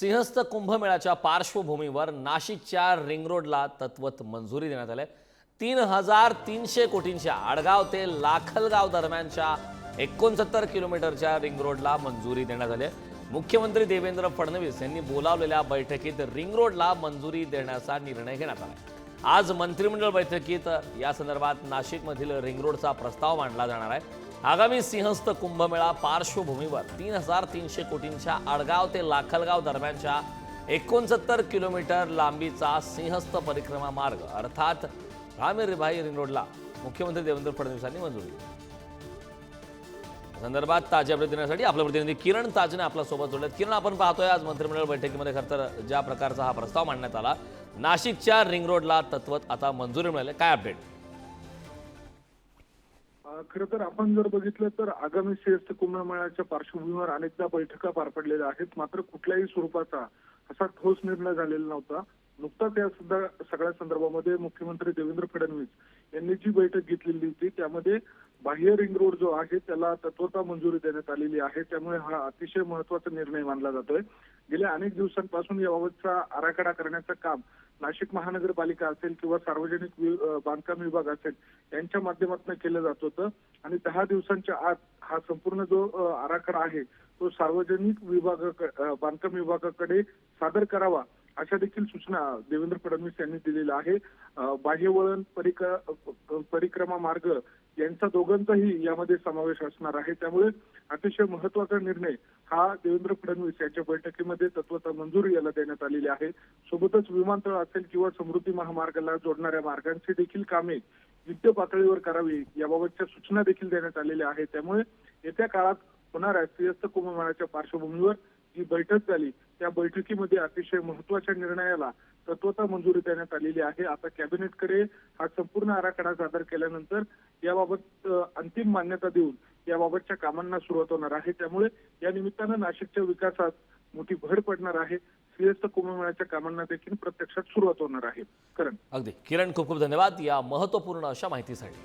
सिंहस्थ कुंभमेळ्याच्या पार्श्वभूमीवर नाशिकच्या रिंग रोडला तत्वत मंजुरी देण्यात आली तीन हजार तीनशे कोटींच्या आडगाव ते लाखलगाव दरम्यानच्या एकोणसत्तर किलोमीटरच्या रिंग रोडला मंजुरी देण्यात आली मुख्यमंत्री देवेंद्र फडणवीस यांनी बोलावलेल्या बैठकीत रिंग रोडला मंजुरी देण्याचा निर्णय घेण्यात आला आहे. आज मंत्रिमंडळ बैठकीत या संदर्भात नाशिकमधील रिंग रोडचा प्रस्ताव मांडला जाणार आहे. आगामी सिंहस्थ कुंभमेळा पार्श्वभूमीवर तीन हजार तीनशे कोटींच्या आडगाव ते लाखलगाव दरम्यानच्या एकोणसत्तर किलोमीटर लांबीचा सिंहस्थ परिक्रमा मार्ग अर्थात रामेरिभाई रिंग रोडला मुख्यमंत्री देवेंद्र फडणवीसांनी मंजुरी दिली. संदर्भात ताज्या प्रतिनिधीसाठी देण्यासाठी आपला प्रतिनिधी किरण ताजने आपल्यासोबत जोडल्यात किरण आपण पाहतोय आज मंत्रिमंडळ बैठकीमध्ये खरं तर ज्या प्रकारचा हा प्रस्ताव मांडण्यात आला नाशिकच्या रिंग रोडला तत्वत आता मंजुरी मिळाली. काय अपडेट खरं तर आपण जर बघितलं तर आगामी श्रेष्ठ कुंभमेळ्याच्या पार्श्वभूमीवर अनेकदा बैठका पार पडलेल्या आहेत. मात्र कुठल्याही स्वरूपाचा असा ठोस निर्णय झालेला नव्हता. नुकताच या सुद्धा सगळ्या संदर्भामध्ये मुख्यमंत्री देवेंद्र फडणवीस यांनी जी बैठक घेतलेली होती त्यामध्ये बाह्य रिंग रोड जो आहे त्याला तत्वता मंजुरी देण्यात आलेली आहे. त्यामुळे हा अतिशय महत्त्वाचा निर्णय मानला जातोय. गेल्या अनेक दिवसांपासून याबाबतचा आराखडा करण्याचं काम नाशिक महानगरपालिका असेल किंवा सार्वजनिक वि- बांधकाम विभाग असेल यांच्या माध्यमातून केलं जात होतं. आणि दहा दिवसांच्या आत हा संपूर्ण जो आराखडा आहे तो सार्वजनिक विभाग बांधकाम विभागाकडे सादर करावा अशा देखील सूचना देवेंद्र फडणवीस यांनी दिलेल्या आहे बाह्यवळण परिक परिक्रमा मार्ग यांचा दोघांचाही यामध्ये समावेश असणार आहे. त्यामुळे अतिशय महत्त्वाचा निर्णय हा देवेंद्र फडणवीस यांच्या बैठकीमध्ये तत्वता मंजुरी याला देण्यात आलेली आहे. सोबतच विमानतळ असेल किंवा समृद्धी महामार्गाला जोडणाऱ्या मार्गांची देखील कामे युद्ध पातळीवर करावी याबाबतच्या सूचना देखील देण्यात आलेल्या आहेत. त्यामुळे येत्या काळात होणाऱ्या सिंहस्थ कुंभमेळाच्या पार्श्वभूमीवर जी बैठक झाली त्या बैठकीमध्ये अतिशय महत्त्वाच्या निर्णयाला तत्वता मंजुरी देण्यात आलेली आहे. आता कॅबिनेटकडे हा संपूर्ण आराखडा सादर केल्यानंतर याबाबत अंतिम मान्यता देऊन याबाबतच्या कामांना सुरुवात होणार आहे. त्यामुळे या निमित्तानं नाशिकच्या विकासात मोठी भर पडणार आहे. श्रीयस्थ कुंभमेळ्याच्या कामांना देखील प्रत्यक्षात सुरुवात होणार आहे. करण. अगदी. किरण खूप खूप धन्यवाद या महत्त्वपूर्ण अशा माहितीसाठी.